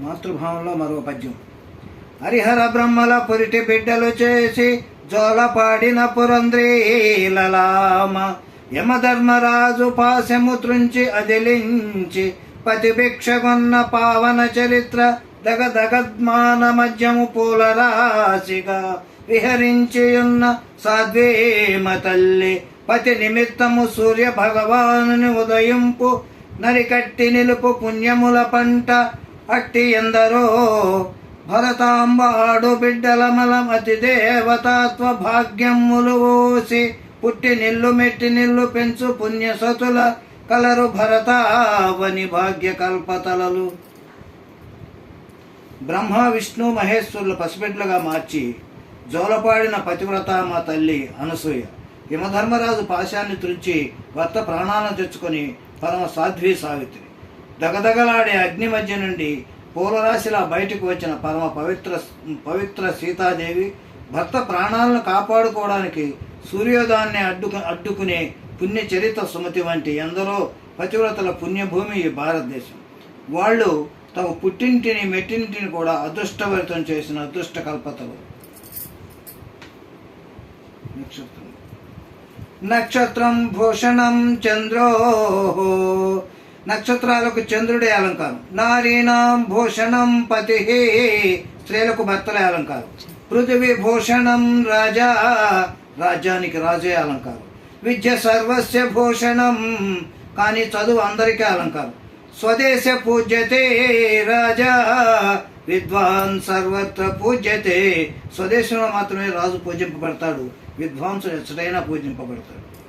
మాతృభావంలో మరో పద్యం. హరిహర బ్రహ్మల పురిటి బిడ్డలు చేసి జోలపాడిన పురంద్రీలలామ యమధర్మరాజు పాశము త్రుంచి అదిలించి పతిభిక్షగొన్న పావన చరిత్ర దగదగద్మాన మధ్యము పూల రాశిగా విహరించియున్న సాధ్వేమ తల్లి పతి నిమిత్తము సూర్య భగవానుని ఉదయింపు నరికట్టి నిలుపు పుణ్యముల పంట అట్టి ఎందరో భరతాంబాడు బిడ్డల మలమతి దేవతాత్వ భాగ్యములు ఓసి పుట్టి నిల్లు మెట్టి నిల్లు పెంచు పుణ్యసతుల కలరు భరతావని భాగ్య కల్పతలలు బ్రహ్మ విష్ణు మహేశ్వరులు పసిబిడ్డలుగా మార్చి జోలపాడిన పతివ్రత మా తల్లి అనసూయ యమధర్మరాజు పాశాన్ని తుడిచి భర్త ప్రాణాలను తెచ్చుకొని పరమ సాధ్వి సావిత్రి. దగదగలాడే అగ్ని మధ్య నుండి పూలరాశిలా బయటకు వచ్చిన పరమ పవిత్ర పవిత్ర సీతాదేవి భర్త ప్రాణాలను కాపాడుకోవడానికి సూర్యోదయాన్ని అడ్డుకు అడ్డుకునే పుణ్య చరిత్ర సుమతి వంటి ఎందరో పతివ్రతల పుణ్యభూమి ఈ భారతదేశం. వాళ్ళు తమ పుట్టింటిని మెట్టింటిని కూడా అదృష్టవరితం చేసిన అదృష్ట కల్పతలు. నక్షత్రం. నక్షత్రం భూషణం చంద్రో నక్షత్రాలకు చంద్రుడే అలంకారం. నారీణాం భూషణం పతి స్త్రీలకు భర్తలే అలంకారం. పృథివీ భూషణం రాజా. రాజ్యానికి రాజే అలంకారం. విద్య సర్వస్య భూషణం. కానీ చదువు అందరికీ అలంకారం. స్వదేశ పూజ్యతే రాజా. విద్వాన్ సర్వత్ర పూజ్యతే. స్వదేశంలో మాత్రమే రాజు పూజింపబడతాడు. విద్వాంసుడు ఎచ్చటైనా పూజింపబడతాడు.